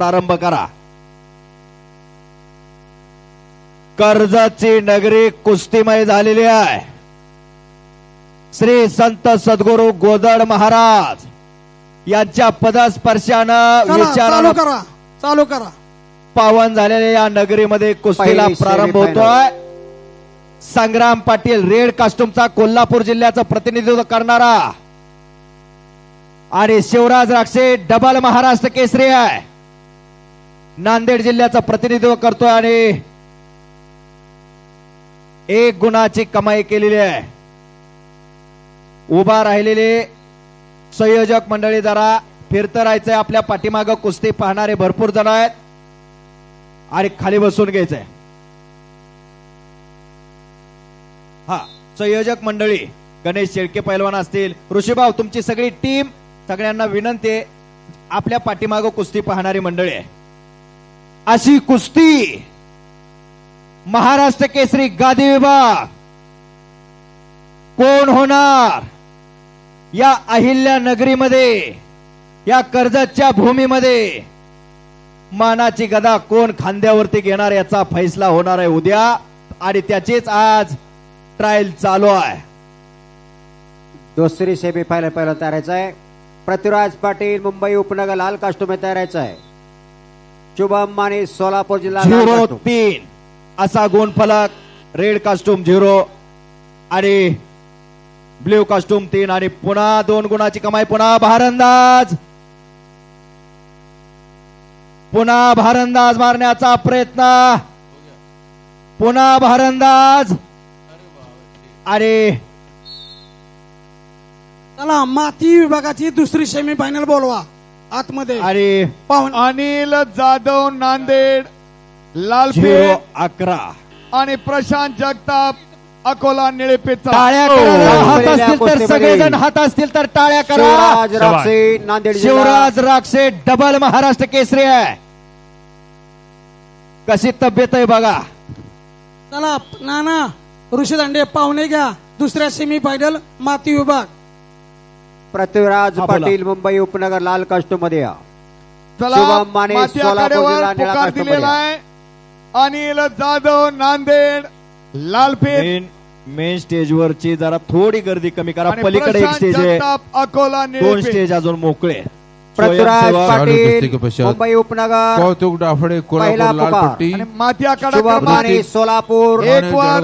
प्रारंभ करा. कर्जतची नगरी कुस्तीमय झालेली आहे. श्री संत सद्गुरु गोदड महाराज यांच्या पदस्पर्शानं विचारानं करा चालू करा. पावन झालेल्या या नगरीमध्ये कुस्तीला पहिली प्रारंभ. होतोय. संग्राम पाटील रेड कास्टूमचा कोल्हापूर जिल्ह्याचं प्रतिनिधित्व करणारा. आणि शिवराज राक्षे डबल महाराष्ट्र केसरी आहे. नांदेड जिल्ह्याचं प्रतिनिधित्व करतोय आणि एक गुणाची कमाई केलेली आहे. उभा राहिलेले संयोजक मंडळी जरा फिरतं राहायचंय आपल्या पाठीमागं कुस्ती पाहणारे भरपूर जण आहेत आणि खाली बसून घ्यायचंय. हा संयोजक मंडळी गणेश शेळके पैलवान असतील. ऋषीभाव तुमची सगळी टीम सगळ्यांना विनंती आहे आपल्या पाठीमागं कुस्ती पाहणारी मंडळी आहे. अशी कुस्ती महाराष्ट्र केसरी गादी विभाग. कोण होणार? या अहिल्या नगरीमध्ये या कर्जतच्या भूमीमध्ये मानाची गदा कोण खांद्यावरती घेणार याचा फैसला होणार आहे उद्या आणि त्याचीच आज ट्रायल चालू आहे. दुसरी सेमी फायनल पहिला तयारायचं आहे. पृथ्वीराज पाटील मुंबई उपनगर लाल कास्टूम तयारायचं आहे. शुभम माने सोलापूर जिल्हा झिरो. तीन. असा गुणफलक रेड कास्टूम झिरो आणि ब्ल्यू कास्टूम तीन आणि पुन्हा दोन गुणाची कमाई. पुन्हा भारंदाज. पुन्हा भारंदाज मारण्याचा प्रयत्न. पुन्हा भारंदाज. आणि चला माती विभागाची दुसरी सेमी फायनल बोलवा. आतमध्ये. आणि पाहून अनिल जाधव नांदेड झिरो लालपेठ अकरा. आणि प्रशांत जगताप अकोला टाळ्या हो. करा हात पहिल्या असतील तर. सगळेजण हात असतील तर टाळ्या करा. शिवराज राक्षे नांदेड शिवराज राक्षे डबल महाराष्ट्र केसरी आहे. कशी तब्येत आहे बघा. चला नाना ऋषी दांडे पाहुणे घ्या. दुसऱ्या सेमी फायनल माती विभाग. पृथ्वीराज. पाटील मुंबई उपनगर लाल कास्टूममध्ये या. चला शुभम माने, माती सोलापूर आखाड्यावर जिल्हा निळा पुकार कास्टूम दिलेला आहे. अनिल जाधव नांदेड लालपेठ मेन मेन स्टेजवरची जरा थोडी गर्दी कमी करा. आणि पलीकडे एक प्रशांत स्टेज आहे. जगताप अकोला दोन निळेपेठ स्टेज अजून मोकळे. पृथ्वीराज पाटील मुंबई उपनगर कौतुक डाफडे पहिला कोल्हापूर लाल पुकार. पट्टी आणि माती आखाडा शुभम क्रमांक माने सोलापूर. एक आणि वर